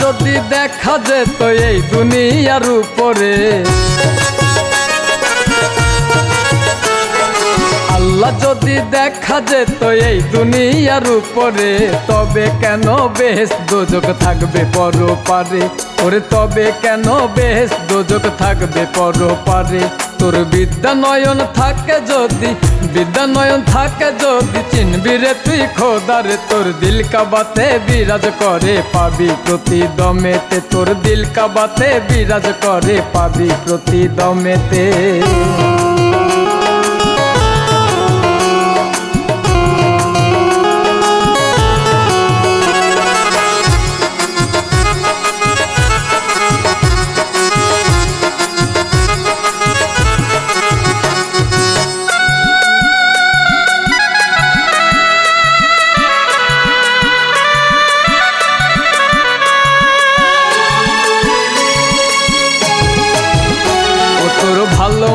যদি দেখা যেত এই দুনিয়ার উপরে। আল্লাহ যদি দেখা যেত এই দুনিয়ার উপরে, তবে কেন বেশ দোজক থাকবে পর পারে ওরে তবে কেন বেশ দোজক থাকবে পর পারে তোর বিদ্যা নয়ন থাকে যদি বিদ্যা নয়ন থাকে যদি, চিনবি রে তুই খোদারে, তোর দিল কাবাতে বিরাজ করে পাবি প্রতি দমেতে তোর দিল কাবাতে বিরাজ করে পাবি প্রতি দমেতে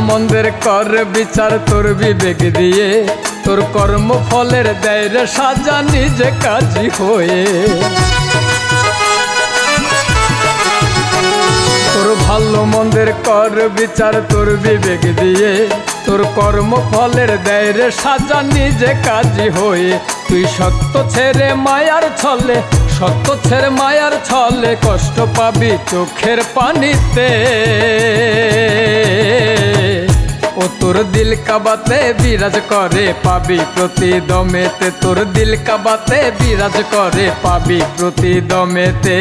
মন্দের কর বিচার তোর বিবেক দিয়ে। তোর কর্ম ফলের দেয় রে সাজা নিজে কাজী হয়ে। তোর ভালো মন্দের কর বিচার তোর বিবেক দিয়ে। তোর কর্ম ফলের দেয় রে সাজা নিজে কাজী হয়ে। তুই সত্য ছেড়ে মায়ার ছলে, সত্য ছেড়ে মায়ার ছলে কষ্ট পাবি চোখের পানিতে। তোর দিল কাবাতে বিরাজ করে, পাবি প্রতি দমেতে তোর দিল কাবাতে বিরাজ করে, পাবি প্রতি দমেতে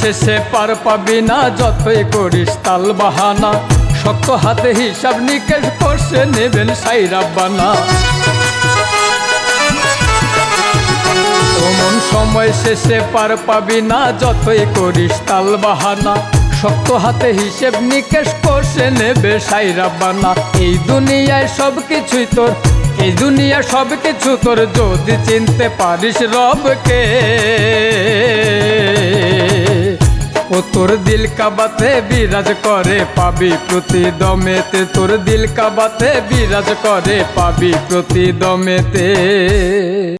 শেষে পার পাবি না, যতই করিস তাল বাহানা। শক্ত হাতে হিসাব নিকেশ করছে, নেবেন সাইরাব্বানা এমন সময় শেষে পার পাবি না, যতই করিস তাল বাহানা। শক্ত হাতে হিসেব নিকেশ করছে, নেবে সাইরাব্বানা এই দুনিয়ায় সব কিছুই তোর, এই দুনিয়া সব কিছু তোর। যদি চিনতে পারিস রবকে। দিল কাবাতে বিরাজ করে, পাবি প্রতি দমেতে তোর দিল কাবাতে বিরাজ করে, পাবি প্রতি দমেতে